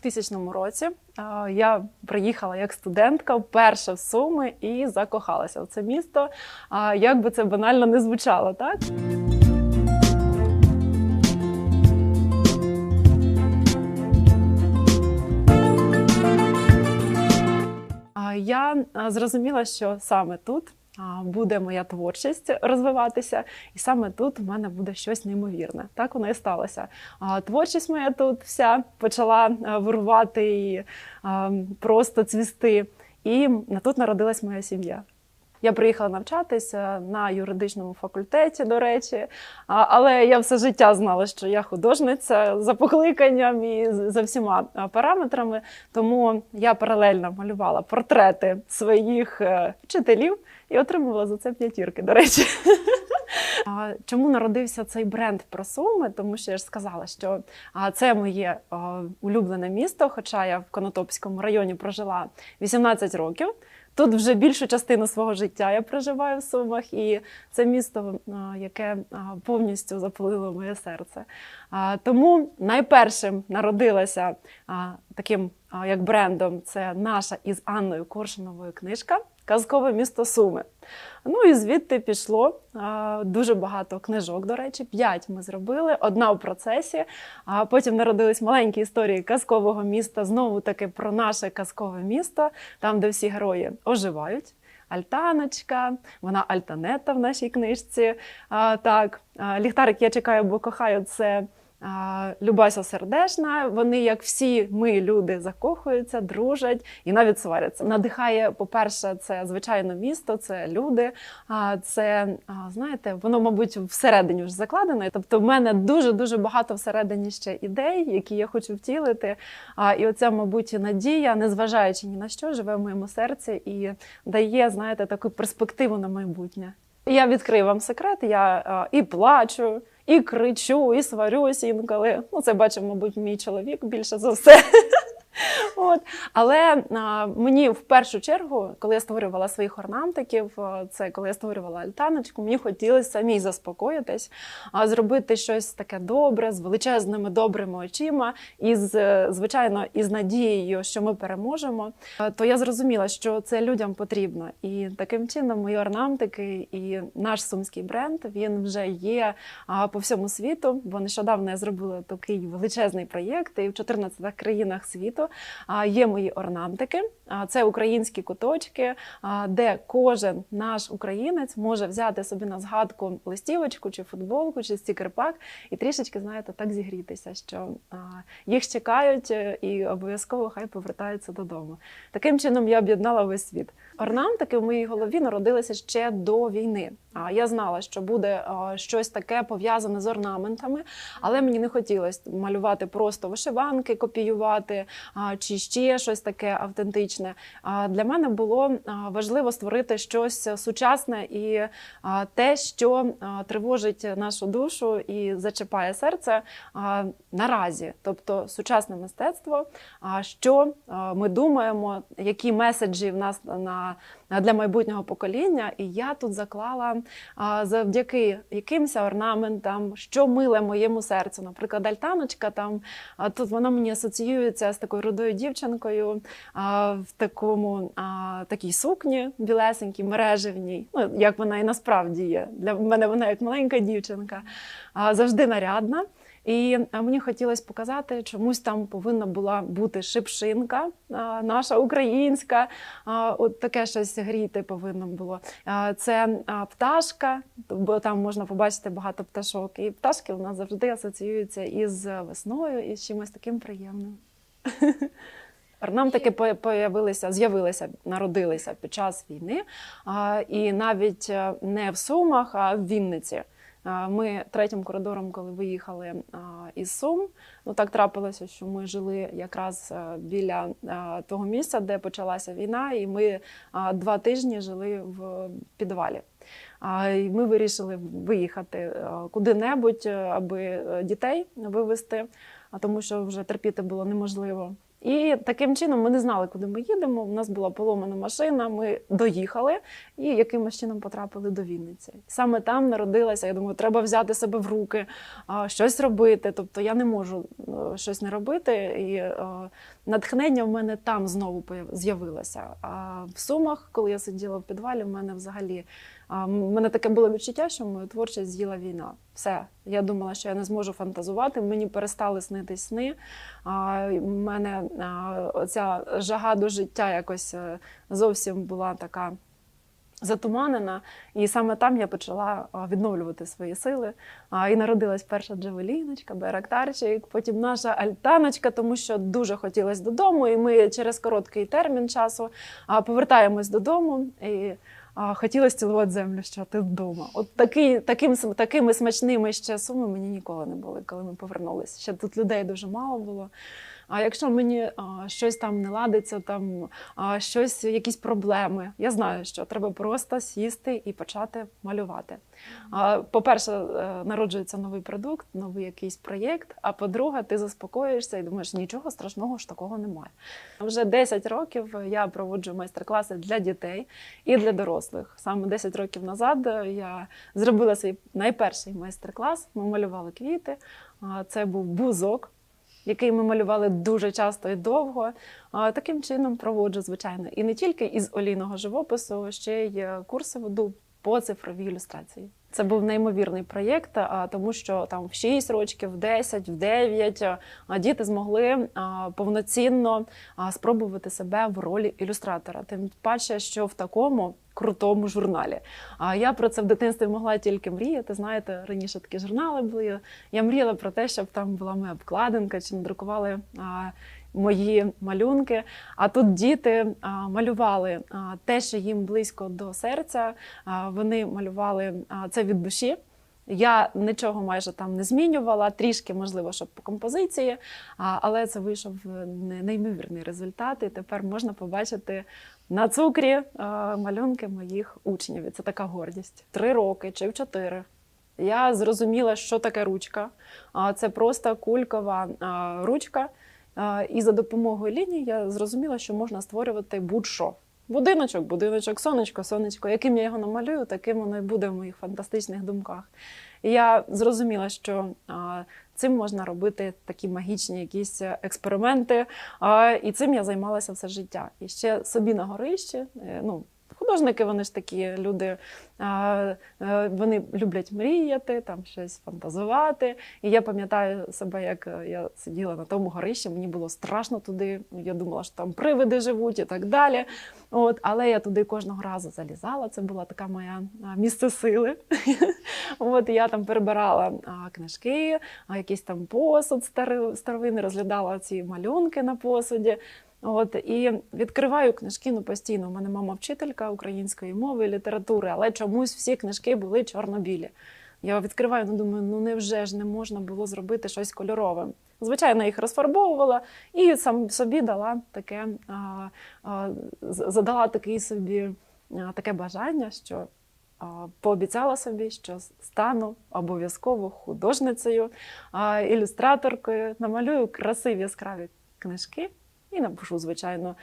2000 році я приїхала як студентка вперше в Суми і закохалася в це місто. Як би це банально не звучало, так? Я зрозуміла, що саме тут буде моя творчість розвиватися, і саме тут у мене буде щось неймовірне. Так воно і сталося. Творчість моя тут вся почала а, вирувати і просто цвісти. І тут народилась моя сім'я. Я приїхала навчатися на юридичному факультеті, до речі, але я все життя знала, що я художниця за покликанням і за всіма параметрами. Тому я паралельно малювала портрети своїх е, вчителів і отримувала за це п'ятірки, до речі. Чому народився цей бренд про Суми? Тому що я ж сказала, що це моє улюблене місто, хоча я в Конотопському районі прожила 18 років. Тут вже більшу частину свого життя я проживаю в Сумах, і це місто, яке повністю запалило моє серце. Тому найпершим народилася таким як брендом це наша із Анною Коршуновою книжка Казкове місто Суми. Ну і звідти пішло дуже багато книжок. До речі, п'ять ми зробили, одна в процесі. А потім народились маленькі історії казкового міста. Знову таки про наше казкове місто, там, де всі герої оживають. Альтаночка, вона альтанета в нашій книжці. А, так, ліхтарик я чекаю, бо кохаю це. Любася сердешна. Вони, як всі ми, люди, закохуються, дружать і навіть сваряться. Надихає, по-перше, це звичайно місто, це люди. А це знаєте, воно, мабуть, всередині вже закладено. Тобто, в мене дуже дуже багато всередині ще ідей, які я хочу втілити. І оця, мабуть, надія, незважаючи ні на що, живе в моєму серці і дає, знаєте, таку перспективу на майбутнє. Я відкрию вам секрет, я і плачу, і кричу, і сварюсь інколи. Ну, це бачив, мабуть, мій чоловік більше за все. От. Але а, мені в першу чергу, коли я створювала своїх орнаментиків, це коли я створювала альтаночку, мені хотілося самій заспокоїтись, а зробити щось таке добре, з величезними добрими очима, і з, е, звичайно, із надією, що ми переможемо. А, То я зрозуміла, що це людям потрібно. І таким чином мої орнаментики і наш сумський бренд він вже є а, по всьому світу. Бо нещодавно я зробила такий величезний проєкт, і в 14 країнах світу а, є мої орнаментики. А, Це українські куточки, де кожен наш українець може взяти собі на згадку листівочку чи футболку, чи стікер-пак і трішечки, знаєте, так зігрітися, що їх чекають е, і обов'язково хай повертаються додому. Таким чином я об'єднала весь світ. Орнаментики в моїй голові народилися ще до війни. Я знала, що буде щось таке пов'язане з орнаментами, але мені не хотілося малювати просто вишиванки, копіювати чи ще щось таке автентичне. Для мене було важливо створити щось сучасне і те, що тривожить нашу душу і зачіпає серце наразі, тобто сучасне мистецтво. Що ми думаємо, які меседжі в нас на для майбутнього покоління, і я тут заклала завдяки якимось орнаментам, що миле моєму серцю. Наприклад, альтаночка там тут вона мені асоціюється з такою рудою дівчинкою а, в такому а, такій сукні білесенькій, мережевній. Ну як вона і насправді є. Для мене вона як маленька дівчинка, а, завжди нарядна. І мені хотілося показати, чомусь там повинна була бути шипшинка, наша українська, от таке щось гріти повинно було. Це пташка, бо там можна побачити багато пташок. І пташки у нас завжди асоціюються із весною і з чимось таким приємним. Орнаментики по- появилися, з'явилися, народилися під час війни, і навіть е, не в Сумах, а в Вінниці. Ми третім коридором, коли виїхали із Сум, ну так трапилося, що ми жили якраз е, біля того місця, де почалася війна, і ми два тижні жили в підвалі. Ми вирішили виїхати е, куди-небудь, е, аби е, дітей вивезти, тому що вже терпіти було неможливо. І таким чином ми не знали, куди ми їдемо. У нас була поломана машина. Ми доїхали і якимось чином потрапили до Вінниці. Саме там народилася. Я думаю, треба взяти себе в руки, а, щось робити. Тобто я не можу е, щось не робити. І е, натхнення в мене там знову з'явилося. А в Сумах, коли я сиділа в підвалі, в мене взагалі в мене таке було відчуття, що мою творчість з'їла війна. Все, я думала, що я не зможу фантазувати. Мені перестали снитись сни. В мене а, оця жага до життя якось е, зовсім була така. Затуманена, і саме там я почала відновлювати свої сили. І народилась перша джавеліночка, байрактарчик, потім наша альтаночка, тому що дуже хотілося додому. І ми через короткий термін часу повертаємось додому. І а, хотілося цілувати землю, що ти вдома. От такий, таким, такими смачними ще суми мені ніколи не були, коли ми повернулися. Ще тут людей дуже мало було. А якщо мені а, щось там не ладиться, там а, щось, якісь проблеми, я знаю, що треба просто сісти і почати малювати. А, по-перше, е, народжується новий продукт, новий якийсь проєкт. А по-друге, ти заспокоїшся і думаєш, нічого страшного ж такого немає. Вже 10 років я проводжу майстер-класи для дітей і для дорослих. Саме 10 років назад е, я зробила свій найперший майстер-клас. Ми малювали квіти. Це був бузок який ми малювали дуже часто і довго. Таким чином проводжу, звичайно, і не тільки із олійного живопису, ще й е, курси веду по цифровій ілюстрації. Це був неймовірний проєкт, тому що там в 6 років, в 10, в 9 діти змогли повноцінно спробувати себе в ролі ілюстратора. Тим паче, що в такому крутому журналі. А я про це в дитинстві могла тільки мріяти. Знаєте, раніше такі журнали були. Я мріяла про те, щоб там була моя обкладинка, чи надрукували а, мої малюнки. А тут діти а, малювали а, те, що їм близько до серця. А, вони малювали а, це від душі. Я нічого майже там не змінювала, трішки, можливо, щоб по композиції, але це вийшов е, неймовірний результат. І тепер можна побачити на цукрі е, малюнки моїх учнів. І це така гордість. Три роки чи в чотири. Я зрозуміла, що таке ручка. Це просто кулькова ручка. І за допомогою ліній я зрозуміла, що можна створювати будь-що. Будиночок, будиночок, сонечко, сонечко. Яким я його намалюю, таким воно і буде в моїх фантастичних думках. І я зрозуміла, що цим можна робити такі магічні якісь експерименти. А, і цим я займалася все життя. І ще собі на горищі. е, Ну, художники, вони ж такі люди, е, вони люблять мріяти, там щось фантазувати. І я пам'ятаю себе, як е, я сиділа на тому горищі, мені було страшно туди. Я думала, що там привиди живуть і так далі. От, але я туди кожного разу залізала. Це була така моя місце сили. От я там перебирала книжки, якийсь там посуд старовинний, розглядала ці малюнки на посуді. От і відкриваю книжки ну постійно. У мене мама вчителька української мови і літератури, але чомусь всі книжки були чорно-білі. Я відкриваю, ну думаю, ну невже ж не можна було зробити щось кольорове. Звичайно, їх розфарбовувала і сам собі дала таке, а, а, задала такий собі а, таке бажання, що а, пообіцяла собі, що стану обов'язково художницею, а, ілюстраторкою, намалюю красиві яскраві книжки. І напишу, звичайно,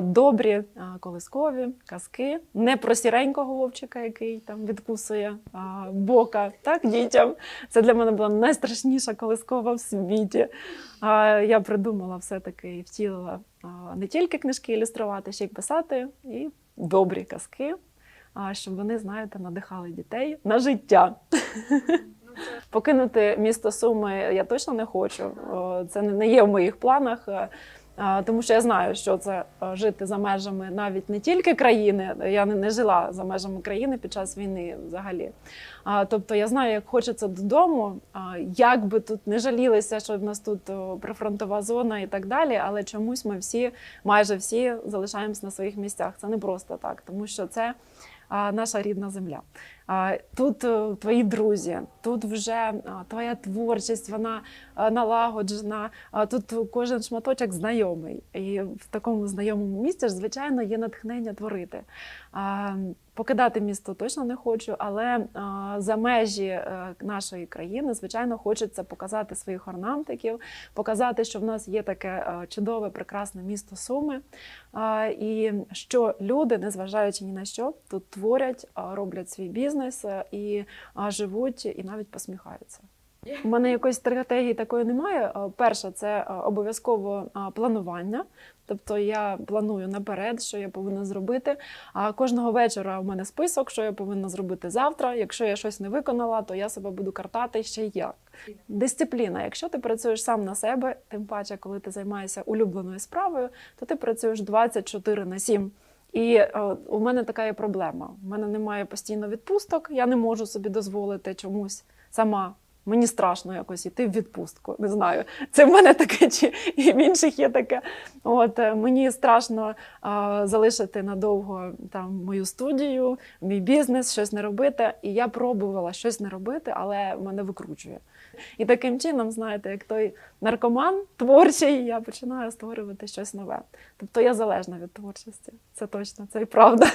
добрі колискові казки, не про сіренького вовчика, який там відкусує бока так, дітям. Це для мене була найстрашніша колискова в світі. Я придумала все-таки і втілила не тільки книжки ілюструвати, ще й писати, і добрі казки, а, щоб вони, знаєте, надихали дітей на життя. Покинути місто Суми я точно не хочу. Це не- не є в моїх планах. Тому що я знаю, що це е, жити за межами навіть не тільки країни. Я не жила за межами країни під час війни взагалі. Тобто я знаю, як хочеться додому, як би тут не жалілися, що в нас тут прифронтова зона і так далі, але чомусь ми всі, майже всі, залишаємось на своїх місцях. Це не просто так, тому що це наша рідна земля. Тут е, твої друзі, тут вже твоя творчість, вона налагоджена. Тут кожен шматочок знайомий. І в такому знайомому місці ж, звичайно, є натхнення творити. Покидати місто точно не хочу, але за межі е, нашої країни, звичайно, хочеться показати своїх орнаментиків, показати, що в нас є таке е, чудове, прекрасне місто Суми, і що люди, незважаючи ні на що, тут творять, роблять свій бізнес е, і живуть, і навіть посміхаються. У мене якоїсь стратегії такої немає. Е, Перше, це е, обов'язково планування. Тобто я планую наперед, що я повинна зробити. А кожного вечора у мене список, що я повинна зробити завтра. Якщо я щось не виконала, то я себе буду картати ще як. Дисципліна. Якщо ти працюєш сам на себе, тим паче, коли ти займаєшся улюбленою справою, то ти працюєш 24 на 7. І е, у мене така є проблема. У мене немає постійно відпусток, я не можу собі дозволити чомусь сама. Мені страшно якось іти в відпустку. Не знаю, це в мене таке, чи і в інших є таке. От е, мені страшно а, залишити надовго там мою студію, мій бізнес, щось не робити. І я пробувала щось не робити, але мене викручує. І таким чином, знаєте, як той наркоман творчий, я починаю створювати щось нове. Тобто я залежна від творчості. Це точно, це і правда.